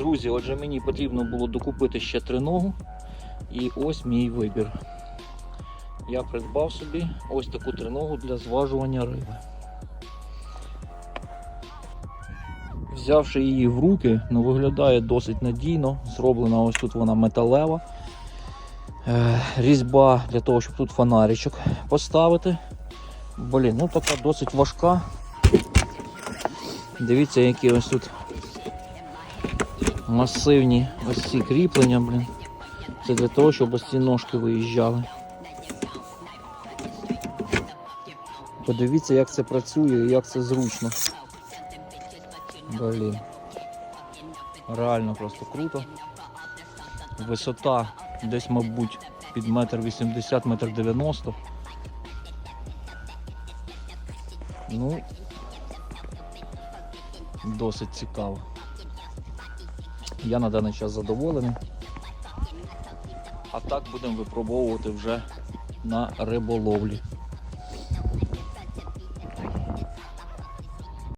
Друзі, отже, мені потрібно було докупити ще триногу. І ось мій вибір. Я придбав собі ось таку триногу для зважування риби. Взявши її в руки, ну, виглядає досить надійно. Зроблена ось тут вона металева. Е, різьба для того, щоб тут фонаричок поставити. Блін, ну така досить важка. Дивіться, які ось тут масивні ось ці кріплення, блін. Це для того, щоб ось ці ножки виїжджали. Подивіться, як це працює і як це зручно. Блін. Реально просто круто. Висота десь, мабуть, під метр вісімдесят, метр дев'яносто. Ну, досить цікаво. Я на даний час задоволений. А так будемо випробовувати вже на риболовлі.